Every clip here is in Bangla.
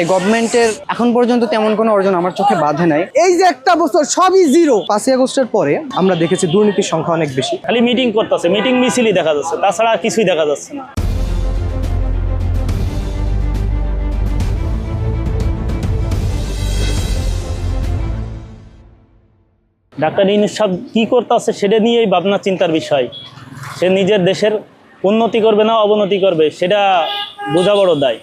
এই গভর্নমেন্টের এখন পর্যন্ত তেমন কোনো অর্জন আমার চোখে বাধে নাই। এই যে একটা বছর সবই জিরো পাঁচই আগস্টের পরে আমরা দেখেছি দুর্নীতির সংখ্যা অনেক বেশি। খালি মিটিং করতেছে মিটিং মিছিলই দেখা যাচ্ছে তাছাড়া আর কিছুই দেখা যাচ্ছে না। ডাক্তার ইনুস সাহেব কী করতেছে সেটা নিয়েই ভাবনা চিন্তার বিষয়। সে নিজের দেশের উন্নতি করবে না অবনতি করবে সেটা বোঝা বড় দায়।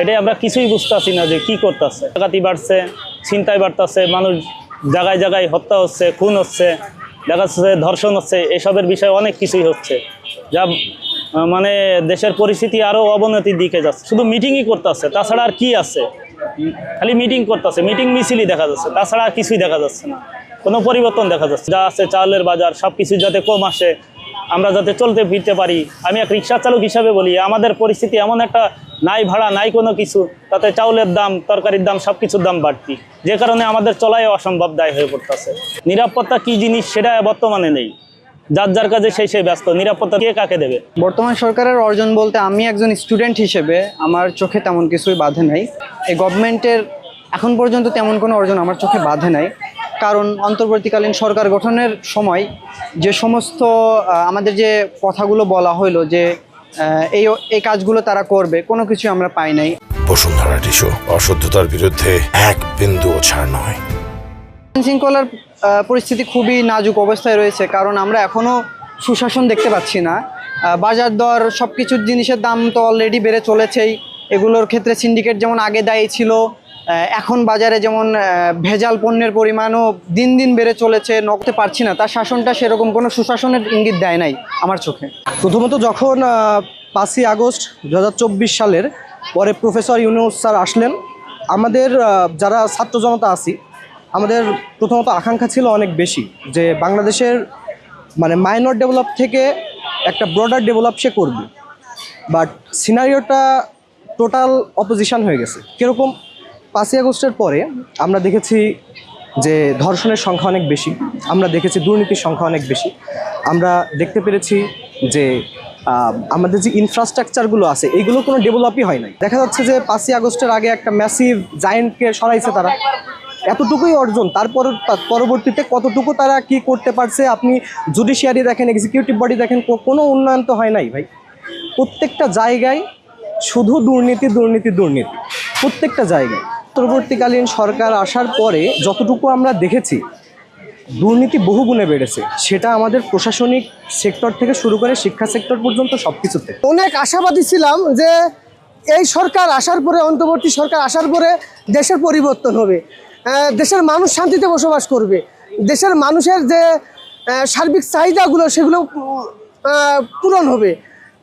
এটাই আমরা কিছুই বুঝতেছি না যে কি করতেছে। ডাকাতি বাড়ছে, ছিনতাই বাড়তেছে, মানুষ জায়গায় জায়গায় হত্যা হচ্ছে, খুন হচ্ছে, দেখা যাচ্ছে ধর্ষণ হচ্ছে, এসবের বিষয়ে অনেক কিছুই হচ্ছে। যা মানে দেশের পরিস্থিতি আরও অবনতির দিকে যাচ্ছে। শুধু মিটিংই করতেছে, তাছাড়া আর কি আছে? খালি মিটিং করতেছে মিটিং মিছিলই দেখা যাচ্ছে, তাছাড়া আর কিছুই দেখা যাচ্ছে না। কোনো পরিবর্তন দেখা যাচ্ছে যা আছে, চালের বাজার সব কিছু যাতে কম আসে, আমরা যাতে চলতে ফিরতে পারি। আমি এক রিক্সা চালক হিসাবে বলি, আমাদের পরিস্থিতি এমন একটা নাই ভাড়া, নাই কোনো কিছু, তাতে চাউলের দাম, তরকারির দাম সব কিছুর দাম বাড়তি। যে কারণে আমাদের চলাই অসম্ভব দায় হয়ে পড়তেছে। নিরাপত্তা কি জিনিস সেটা বর্তমানে নেই। যার যার কাজে সেই সেই ব্যস্ত। নিরাপত্তা কে কাকে দেবে? বর্তমান সরকারের অর্জন বলতে আমি একজন স্টুডেন্ট হিসেবে আমার চোখে তেমন কিছুই বাধে নাই। এই গভর্নমেন্টের এখন পর্যন্ত তেমন কোনো অর্জন আমার চোখে বাধে নাই। কারণ অন্তর্বর্তীকালীন সরকার গঠনের সময় যে সমস্ত আমাদের যে কথাগুলো বলা হলো যে এই এই কাজগুলো তারা করবে কোনো কিছু আমরা পাই নাই। বসুন্ধরা টিস্যু অশুদ্ধতার বিরুদ্ধে এক বিন্দু ছাড় নয়। শৃঙ্খলার পরিস্থিতি খুবই নাজুক অবস্থায় রয়েছে কারণ আমরা এখনও সুশাসন দেখতে পাচ্ছি না। বাজার দর সব কিছুর জিনিসের দাম তো অলরেডি বেড়ে চলেছেই। এগুলোর ক্ষেত্রে সিন্ডিকেট যেমন আগে দায়ী ছিল এখন বাজারে যেমন ভেজাল পণ্যের পরিমাণও দিন দিন বেড়ে চলেছে নকতে পারছি না। তার শাসনটা সেরকম কোনো সুশাসনের ইঙ্গিত দেয় নাই আমার চোখে। প্রথমত যখন পাঁচই আগস্ট দু হাজার চব্বিশ সালের পরে প্রফেসর ইউনুস স্যার আসলেন, আমাদের যারা ছাত্র জনতা আছি, আমাদের প্রথমত আকাঙ্ক্ষা ছিল অনেক বেশি যে বাংলাদেশের মানে মাইনর ডেভেলপ থেকে একটা ব্রডার ডেভেলপ সে করবে। বাট সিনারিওটা টোটাল অপোজিশন হয়ে গেছে। কীরকম? পাঁচই আগস্টের পরে আমরা দেখেছি যে ধর্ষণের সংখ্যা অনেক বেশি, আমরা দেখেছি দুর্নীতির সংখ্যা অনেক বেশি। আমরা দেখতে পেরেছি যে আমাদের যে ইনফ্রাস্ট্রাকচারগুলো আছে এইগুলো কোনো ডেভেলপই হয় নাই। দেখা যাচ্ছে যে পাঁচই আগস্টের আগে একটা ম্যাসিভ জায়েন্টকে সরাইছে তারা। এতটুকুই অর্জন, তারপর তার পরবর্তীতে কতটুকু তারা কি করতে পারছে, আপনি জুডিশিয়ারি দেখেন এক্সিকিউটিভ বডি দেখেন কোনো উন্নয়ন তো হয় নাই ভাই। প্রত্যেকটা জায়গায় শুধু দুর্নীতি দুর্নীতি দুর্নীতি। প্রত্যেকটা জায়গায়। পরবর্তীকালীন সরকার আসার পরে যতটুকু আমরা দেখেছি, দুর্নীতি বহুগুণে বেড়েছে। সেটা আমাদের প্রশাসনিক সেক্টর থেকে শুরু করে শিক্ষা সেক্টর পর্যন্ত সব কিছুতে অনেক আশাবাদী ছিলাম যে এই সরকার আসার পরে, অন্তর্বর্তী সরকার আসার পরে দেশের পরিবর্তন হবে। দেশের মানুষ শান্তিতে বসবাস করবে। দেশের মানুষের যে সার্বিক চাহিদাগুলো সেগুলো পূরণ হবে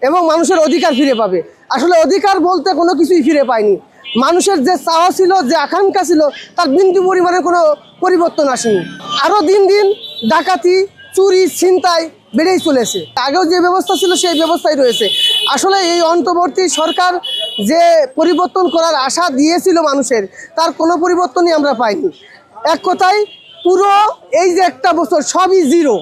এবং মানুষের অধিকার ফিরে পাবে। আসলে অধিকার বলতে কোনো কিছুই ফিরে পায়নি। মানুষের যে চাওয়া ছিল, যে আকাঙ্ক্ষা ছিল, তার বিন্দু পরিমাণে কোনো পরিবর্তন আসেনি। আরও দিন দিন ডাকাতি, চুরি, ছিনতাই বেড়েই চলেছে। আগেও যে ব্যবস্থা ছিল, সেই ব্যবস্থাই রয়েছে। আসলে এই অন্তর্বর্তী সরকার যে পরিবর্তন করার আশা দিয়েছিল মানুষের, তার কোনো পরিবর্তনই আমরা পাইনি। এক কথায়, পুরো এই যে একটা বছর, সবই জিরো